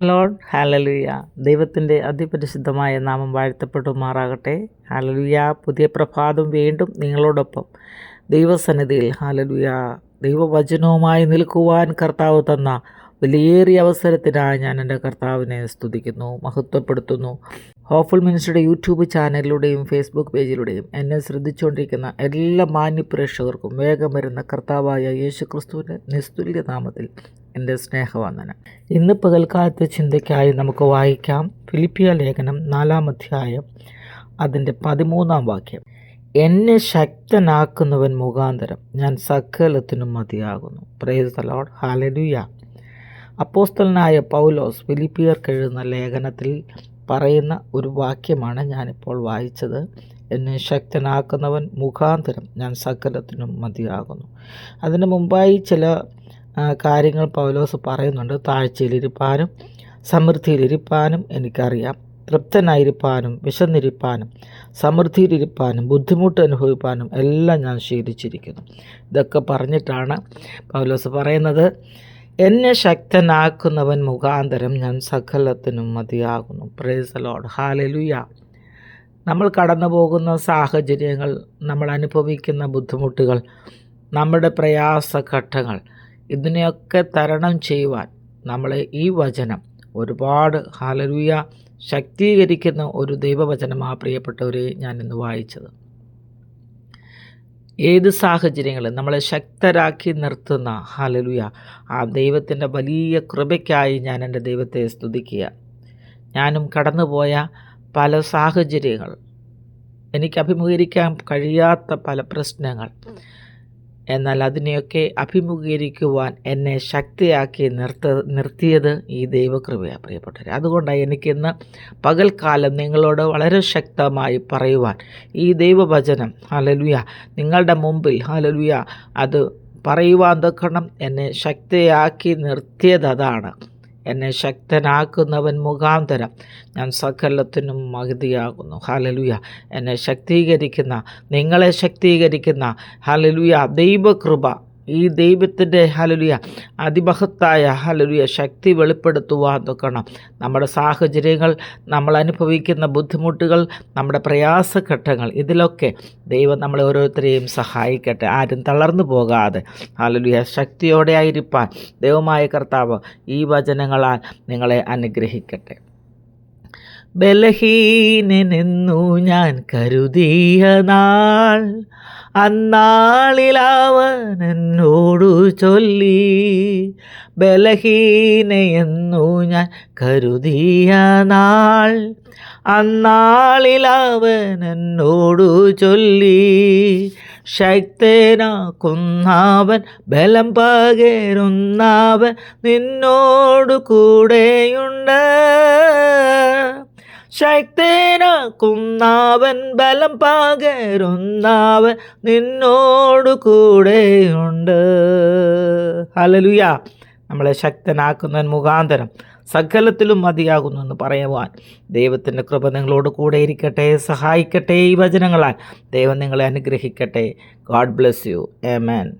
Load ഹാലലുയ ദൈവത്തിന്റെ അതിപരിശുദ്ധമായ നാമം വാഴ്ത്തപ്പെടുമാറാകട്ടെ ഹാലലുയ പുതിയ പ്രഭാതം വീണ്ടും നിങ്ങളോടൊപ്പം. ദൈവസന്നിധിയിൽ ഹാലലുയ ദൈവവചനവുമായി നിൽക്കുവാൻ കർത്താവ് തന്ന വലിയേറിയ അവസരത്തിനായി ഞാൻ എന്റെ കർത്താവിനെ സ്തുതിക്കുന്നു മഹത്വപ്പെടുത്തുന്നു. ഹോഫുൾ മിനിസ്റ്ററുടെ യൂട്യൂബ് ചാനലിലൂടെയും ഫേസ്ബുക്ക് പേജിലൂടെയും എന്നെ ശ്രദ്ധിച്ചുകൊണ്ടിരിക്കുന്ന എല്ലാ മാന്യപ്രേക്ഷകർക്കും വേഗം വരുന്ന കർത്താവായ യേശു ക്രിസ്തുവിന്റെ നിസ്തുല്യ നാമത്തിൽ എന്റെ സ്നേഹവന്ദനം. ഇന്ന് പകൽക്കാലത്തെ ചിന്തയ്ക്കായി നമുക്ക് വായിക്കാം ഫിലിപ്പിയ ലേഖനം നാലാം അധ്യായം അതിന്റെ പതിമൂന്നാം വാക്യം. എന്നെ ശക്തനാക്കുന്നവൻ മുഖാന്തരം ഞാൻ സകലത്തിനും മതിയാകുന്നു. പ്രേസ് ദ ലോഡ് ഹാലലുയ അപ്പോസ്തലനായ പൗലോസ് ഫിലിപ്പിയർക്ക് എഴുതുന്ന ലേഖനത്തിൽ പറയുന്ന ഒരു വാക്യമാണ് ഞാനിപ്പോൾ വായിച്ചത്. എന്നെ ശക്തനാക്കുന്നവൻ മുഖാന്തരം ഞാൻ സകലത്തിനും മതിയാകുന്നു. അതിന് മുമ്പായി ചില കാര്യങ്ങൾ പൗലോസ് പറയുന്നുണ്ട്. താഴ്ചയിലിരിപ്പാനും സമൃദ്ധിയിലിരിപ്പാനും എനിക്കറിയാം. തൃപ്തനായിരിക്കാനും വിശന്നിരിപ്പാനും സമൃദ്ധിയിലിരിപ്പാനും ബുദ്ധിമുട്ട് അനുഭവിപ്പാനും എല്ലാം ഞാൻ ശീലിച്ചിരിക്കുന്നു ഇതൊക്കെ പറഞ്ഞിട്ടാണ് പൗലോസ് പറയുന്നത്. എന്നെ ശക്തനാക്കുന്നവൻ മുഖാന്തരം ഞാൻ സകലത്തിനും മതിയാകുന്നു. പ്രേസ് ലോഡ് ഹാലലുയ നമ്മൾ കടന്നു പോകുന്ന സാഹചര്യങ്ങൾ നമ്മൾ അനുഭവിക്കുന്ന ബുദ്ധിമുട്ടുകൾ നമ്മുടെ പ്രയാസഘട്ടങ്ങൾ ഇതിനെയൊക്കെ തരണം ചെയ്യുവാൻ നമ്മളെ ഈ വചനം ഒരുപാട് ഹാലരൂയ ശക്തീകരിക്കുന്ന ഒരു ദൈവവചനമാ പ്രിയപ്പെട്ടവരെ ഞാൻ ഇന്ന് വായിച്ചത്. ഏത് സാഹചര്യങ്ങളും നമ്മളെ ശക്തരാക്കി നിർത്തുന്ന ഹാലലുയ ആ ദൈവത്തിന്റെ വലിയ കൃപയ്ക്കായി ഞാൻ എന്റെ ദൈവത്തെ സ്തുതിക്കുക. ഞാനും കടന്നുപോയ പല സാഹചര്യങ്ങൾ എനിക്ക് അഭിമുഖീകരിക്കാൻ കഴിയാത്ത പല പ്രശ്നങ്ങൾ എന്നാൽ അതിനെയൊക്കെ അഭിമുഖീകരിക്കുവാൻ എന്നെ ശക്തിയാക്കി നിർത്ത നിർത്തിയത് ഈ ദൈവകൃപയാണ് പ്രിയപ്പെട്ടവരെ. അതുകൊണ്ടാണ് എനിക്കിന്ന് പകൽക്കാലം നിങ്ങളോട് വളരെ ശക്തമായി പറയുവാൻ ഈ ദൈവവചനം ഹലലുയ നിങ്ങളുടെ മുമ്പിൽ ഹലലുയ അത് പറയുവാൻ തക്കണം എന്നെ ശക്തിയാക്കി നിർത്തിയത് അതാണ്. എന്നെ ശക്തനാക്കുന്നവൻ മുഖാന്തരം ഞാൻ സകലത്തിനും മഹതിയാകുന്നു. ഹാലലുയ എന്നെ ശക്തീകരിക്കുന്ന നിങ്ങളെ ശക്തീകരിക്കുന്ന ഹാലലുയ ദൈവകൃപ ഈ ദൈവത്തിന്റെ ഹലലിയ അതിമഹത്തായ ഹലലിയ ശക്തി വെളിപ്പെടുത്തുവാൻ നോക്കണം നമ്മുടെ സാഹചര്യങ്ങൾ നമ്മൾ അനുഭവിക്കുന്ന ബുദ്ധിമുട്ടുകൾ നമ്മുടെ പ്രയാസഘട്ടങ്ങൾ ഇതിലൊക്കെ ദൈവം നമ്മളെ ഓരോരുത്തരെയും സഹായിക്കട്ടെ. ആരും തളർന്നു പോകാതെ. ഹലലിയ ശക്തിയോടെ ആയിരിക്കാൻ ദൈവമായ കർത്താവ് ഈ വചനങ്ങളാൽ നിങ്ങളെ അനുഗ്രഹിക്കട്ടെ. ബലഹീനെന്നു ഞാൻ കരുതിയ നാൾ അന്നാളിലവൻ എന്നോടു ചൊല്ലി ബലഹീനയെന്നു ഞാൻ കരുതിയ നാൾ. അന്നാളിലാവൻ എന്നോടു ചൊല്ലി ശക്തനാക്കുന്നവൻ ബലം പകരുന്നവൻ നിന്നോടു കൂടെയുണ്ട് ശക്തനാക്കുന്നവൻ ബലം പകരുന്നാവൻ നിന്നോടു കൂടെയുണ്ട്. ഹലലുയ നമ്മളെ ശക്തനാക്കുന്നവൻ മുഖാന്തരം സകലത്തിലും മതിയാകുന്നു എന്ന് പറയുവാൻ ദൈവത്തിന്റെ കൃപ നിങ്ങളോട് കൂടെ ഇരിക്കട്ടെ സഹായിക്കട്ടെ ഈ വചനങ്ങളാൽ. ദൈവം നിങ്ങളെ അനുഗ്രഹിക്കട്ടെ. God bless you. A man